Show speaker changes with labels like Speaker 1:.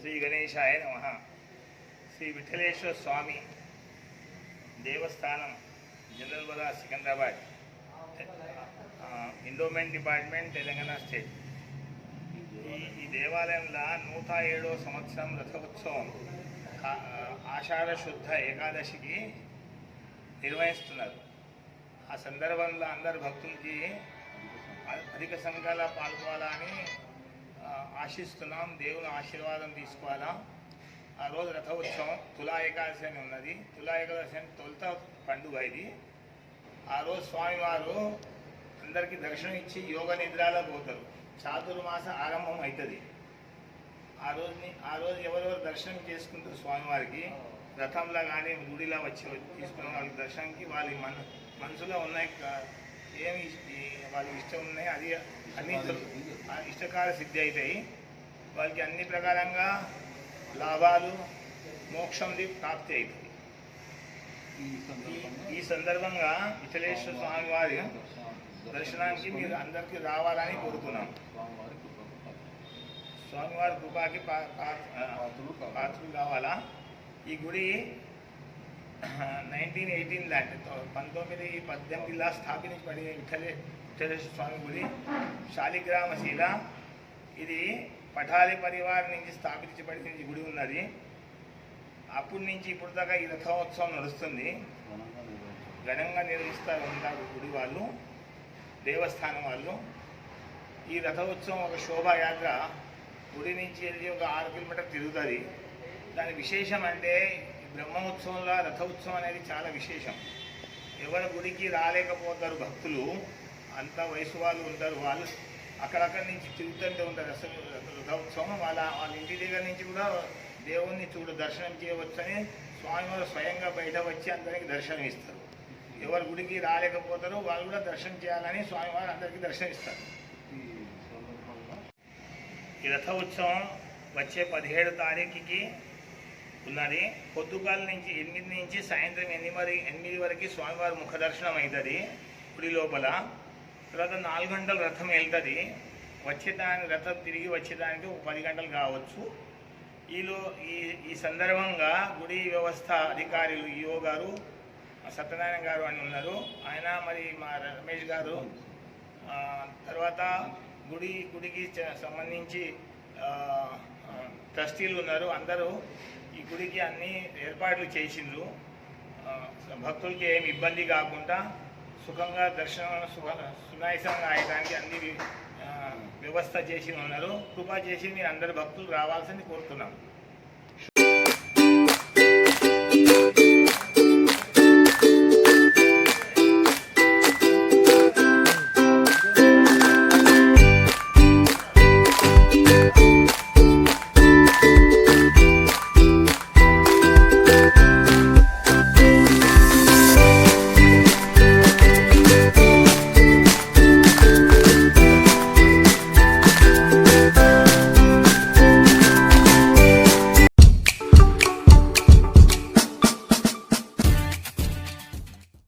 Speaker 1: శ్రీ గణేశాయ నమ. శ్రీ విఠలేశ్వర స్వామి దేవస్థానం general Bazaar Secunderabad. Endowment department Telangana state. ఈ దేవాలయంలో నూట ఏడో సంవత్సరం రథోత్సవం ఆ- ఆషాఢ శుద్ధ ఏకాదశికి నిర్వహిస్తున్నారు. ఆ సందర్భంలో అందరు భక్తులకి అధిక సంఖ్యలో పాల్గొనాలని ఆశిస్తున్నాం దేవుని ఆశీర్వాదం తీసుకోవాలా? ఆ రోజు రథోత్సవం తులా ఏకాదశి అని ఉన్నది. తులా ఏకాదశి అని తొలుత పండుగ ఇది. ఆ రోజు స్వామివారు అందరికీ దర్శనం ఇచ్చి యోగ నిద్రలో పోతారు. చాతుర్మాస ఆరంభం అవుతుంది ఆ రోజుని ఆ రోజు ఎవరెవరు దర్శనం చేసుకుంటారు స్వామివారికి? రథంలో కానీ గుడిలో వచ్చి తీసుకున్న వాళ్ళ దర్శనంకి వాళ్ళ మన మనసులో ఉన్నాయి ఏమి ఇష్- ఈ- వాళ్ళకి ఇష్టం ఉన్నాయి. అది అన్ని దొరు- ఆ ఇష్టకాల సిద్ధి అవుతాయి వాళ్ళకి అన్ని ప్రకారంగా లాభాలు మోక్షంది ప్రాప్తి అవుతాయి ఈ- ఈ సందర్భంగా విఠలేశ్వర స్వామి వారి దర్శనానికి మీరు అందరికీ రావాలని కోరుతున్నాం. స్వామివారి కృపాకి పా- పా- ఆ, పాత్రలు కావాలా? ఈ గుడి నైన్టీన్ ఎయిటీన్ లాంటి పంతొమ్మిది పద్దెనిమిదిలా స్థాపించబడిన విఠలే విఠలేశ్వర స్వామి గుడి. శాలిగ్రామశీల ఇది పఠాలి పరివారం నుంచి స్థాపించబడిన ఈ గుడి ఉన్నది. అప్పటి నుంచి ఇప్పుడు దాకా ఈ రథోత్సవం నడుస్తుంది. ఘనంగా నిర్వహిస్తారు ఉంటారు గుడి వాళ్ళు దేవస్థానం వాళ్ళు. ఈ రథోత్సవం ఒక శోభాయాత్ర. గుడి నుంచి వెళ్ళి ఒక ఆరు కిలోమీటర్ తిరుగుతుంది. దాని విశేషం అంటే బ్రహ్మోత్సవంలో రథోత్సవం అనేది చాలా విశేషం. ఎవరి గుడికి రాలేకపోతారు భక్తులు అంత వయసు వాళ్ళు ఉంటారు. వాళ్ళు అక్కడక్కడి నుంచి తిరుగుతుంటే ఉంటారు. అసలు రథోత్సవం వాళ్ళ వాళ్ళ ఇంటి దగ్గర నుంచి కూడా దేవుణ్ణి చూడు దర్శనం చేయవచ్చని స్వామివారు స్వయంగా బయట వచ్చి అందరికి దర్శనం ఇస్తారు. ఎవరి గుడికి రాలేకపోతారో వాళ్ళు కూడా దర్శనం చేయాలని స్వామివారు అందరికీ దర్శనం ఇస్తారు ఈ రథ ఉత్సవం వచ్చే పదిహేడు తారీఖుకి ఉన్నది. పొద్దుగాల నుంచి ఎనిమిది నుంచి సాయంత్రం ఎనిమిది వరకు ఎనిమిది వరకు స్వామివారి ముఖ దర్శనం అవుతుంది గుడి లోపల. తర్వాత నాలుగు గంటల రథం వెళ్తుంది. వచ్చేదాని రథం తిరిగి వచ్చేదానికి ఒక పది గంటలు కావచ్చు. ఈలో ఈ ఈ సందర్భంగా గుడి వ్యవస్థ అధికారులు ఈఓ గారు సత్యనారాయణ గారు అని ఉన్నారు. ఆయన మరి మా రమేష్ గారు. తర్వాత గుడి గుడికి సంబంధించి ట్రస్టీలు ఉన్నారు. అందరూ ఈ గుడికి అన్ని ఏర్పాట్లు చేసిండ్రు. భక్తులకి ఏమి ఇబ్బంది కాకుండా సుఖంగా దర్శనం సుఖ సునాయసంగా అయ్యడానికి అన్ని వ్యవస్థ చేసి ఉన్నారు. కృపా చేసి మీరు అందరు భక్తులు రావాల్సింది కోరుతున్నాం.